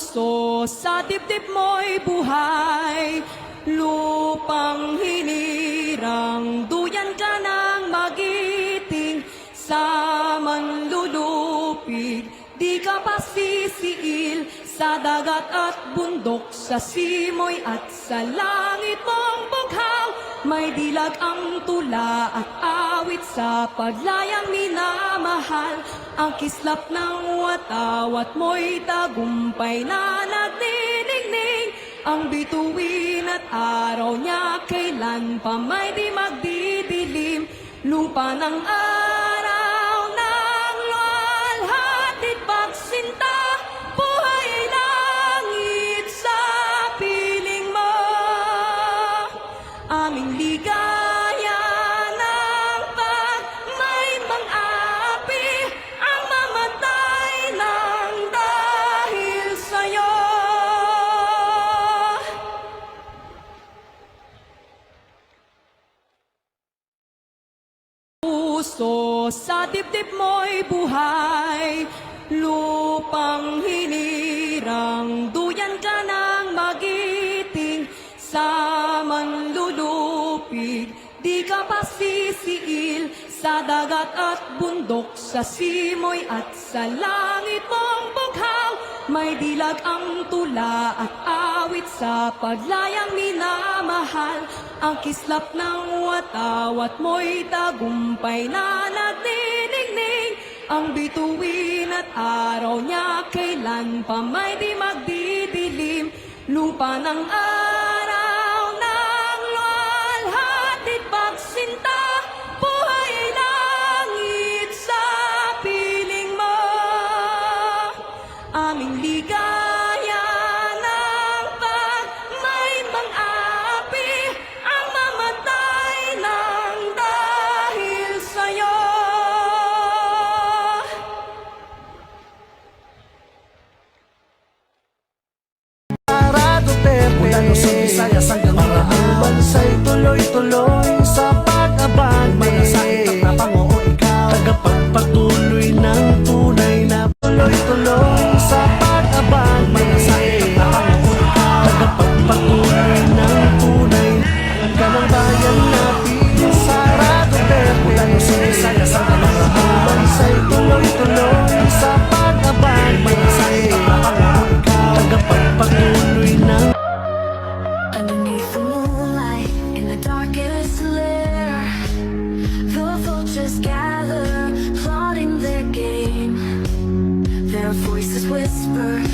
puso sa dibdib mo'y buhay Lupang hinirang duyan ka ng magiting Sa manlulupig di ka pa sisiil Sa dagat at bundok, sa simoy at sa langit mong bughaw May dilag ang tula at awit sa paglayang minamahal. Ang kislap ng watawat mo'y tagumpay na nagniningning. Ang bituin at araw niya kailan pa may di magdidilim. Lupa ng araw Aming ligaya ng pag may mang-api Ang mamatay ng dahil sa'yo. Puso sa dibdib mo'y buhay Lupang hinirang duyan ka ng magiting Sa di ka pa sisiil Sa dagat at bundok, sa simoy at sa langit mong bughaw. May dilag ang tula at awit sa paglayang minamahal. Ang kislap ng watawat mo'y tagumpay na nagniningning. Ang bituin at araw niya kailan pa may di magdidilim. Lupa ng araw Visayas hanggang Mindanao Bansay tuloy-tuloy voices whisper.